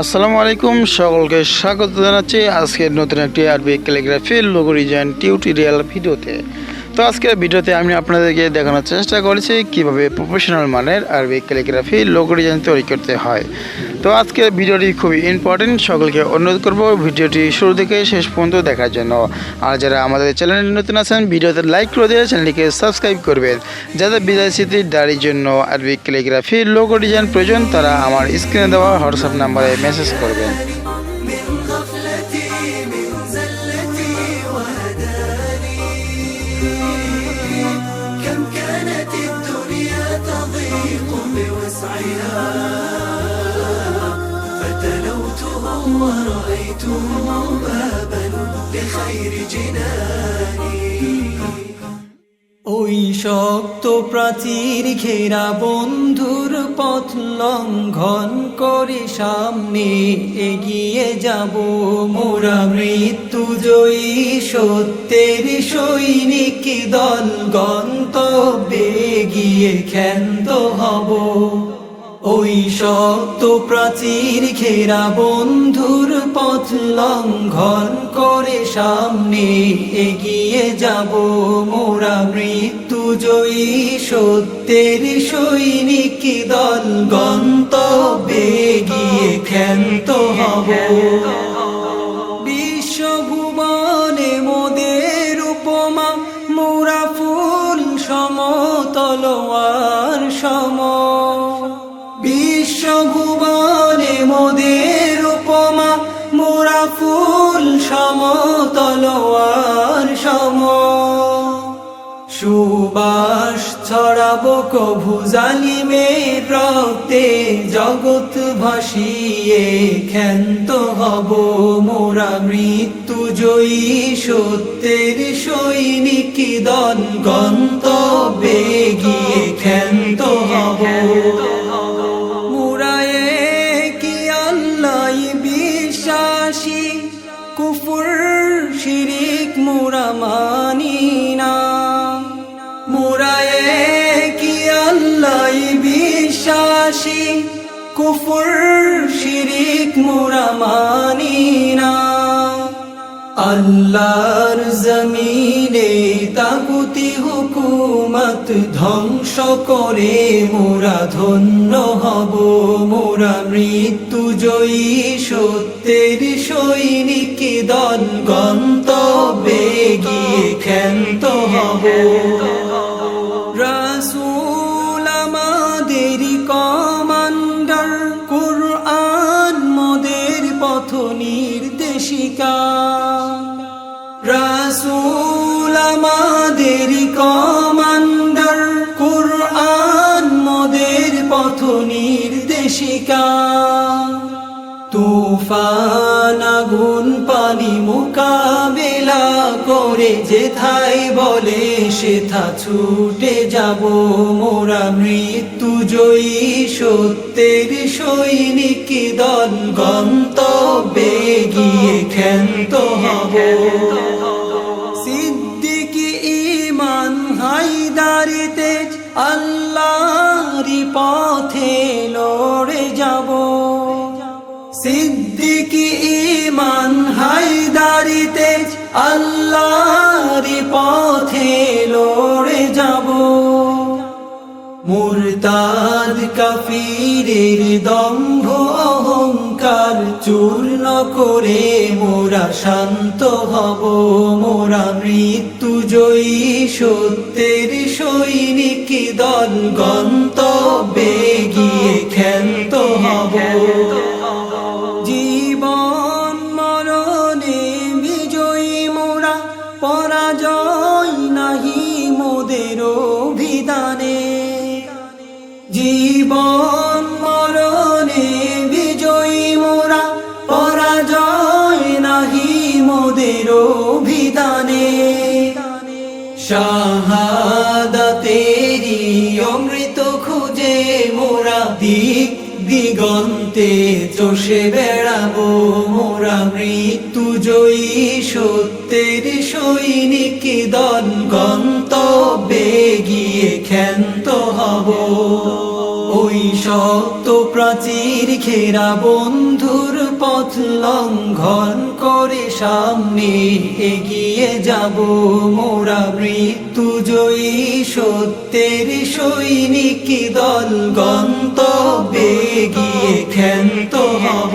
আসসালামু আলাইকুম সকলকে স্বাগত জানাচ্ছি আজকের নতুন একটি আরবি ক্যালিগ্রাফি লোগো ডিজাইন টিউটোরিয়াল ভিডিওতে। তো আজকের ভিডিওতে আমি আপনাদেরকে দেখানোর চেষ্টা করেছি কীভাবে প্রফেশনাল মানের আরবি ক্যালিগ্রাফি লোগো ডিজাইন তৈরি করতে হয়। তো আজকের ভিডিওটি খুবই ইম্পর্টেন্ট সকলকে অনুরোধ করব ভিডিওটি শুরু থেকে শেষ পর্যন্ত দেখার জন্য। আর যারা আমাদের চ্যানেলে নতুন আছেন, ভিডিওতে লাইক করে দিয়ে চ্যানেলটিকে সাবস্ক্রাইব করবেন। যাদের বিদায় স্মৃতির ডায়ের জন্য আরবি ক্যালিগ্রাফি লোগো ডিজাইন প্রয়োজন, তারা আমার স্ক্রিনে দেওয়া হোয়াটসঅ্যাপ নাম্বারে মেসেজ করবেন। بوسعها فتلوته ورأيته بابا لخير جناني ওই শক্ত প্রাচীর ঘেরা বন্ধুর পথ লঙ্ঘন করে সামনে এগিয়ে যাব মোরা মৃত্যু জয়ী সত্যের সৈনিক দল গন্তব্যে গিয়ে ক্ষান্ত হব ওই শক্ত প্রাচীর ঘেরা বন্ধুর পথ লঙ্ঘন করে সামনে এগিয়ে যাব। মোরা মৃত্যু জয়ী সত্যের সৈনিক দল গন্তব্যে গিয়ে ক্ষান্ত হব। বিশ্বভুবনে মোদের উপমা, মোরা ফুল সমতলোয়ার ফুল সমতলোয়ার সম। সুবাস ছড়াবো কভু জালিমের রক্তে, জগৎ ভাসিয়ে ক্ষান্ত হব মোরা মৃত্যু জয়ী সত্যের সৈনিক দল গন্তব্যে গিয়ে বিশ্বাসী কুফুর, শিরিক, মুরা, মানি না। আল্লাহর জমিনে তাগুতি হুকুমত ধ্বংস করে মোরা ধন্য হব। মোরা মৃত্যু জয়ী সত্যের সৈনিক দল গন্তব্যে গিয়ে ক্ষান্ত হব। রাসূল আমাদের নির্দেশিকা রাসূল আমাদের কমান্ডার কুরআন মোদের পথ নির্দেশিকা। তুফান আগুন পানি মোকাবেলা করে যেথায় বলে, সেথা ছুটে যাব মোরা মৃত্যু জয়ী সত্যের সৈনিক দল। গন্তব্যে গিয়ে ক্ষান্ত হব। সিদ্দিকি ইমান হাইদারি তেজ আল্লাহরি পথে আল্লাহরি পথে লড়ে যাব। মুরতাদ কাফিরের দম্ভ অহংকার চূর্ণ করে মোরা শান্ত হব। মোরা মৃত্যু জয়ী সত্যের সৈনিক দল গন্তব্যে গিয়ে ক্ষান্ত জীবন মরণে বিজয়ী মোরা পরাজয় নাহি মোদের অভিধানে। শাহাদাতেরি অমৃত খুঁজে মোরা দিক দিগন্তে চষে বেড়াবো মোরা মৃত্যু জয়ী সত্যের সৈনিক দল গন্তব্যে গিয়ে ক্ষান্ত হব। ওই শক্ত প্রাচীর ঘেরা বন্ধুর পথ লঙ্ঘন করে সামনে এগিয়ে যাব। মোরা মৃত্যু জয়ী সত্যের সৈনিক দল গন্তব্যে গিয়ে ক্ষান্ত হব।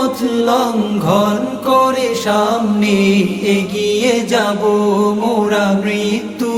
পথ লঙ্ঘন করে সামনে এগিয়ে যাব। মোরা মৃত্যু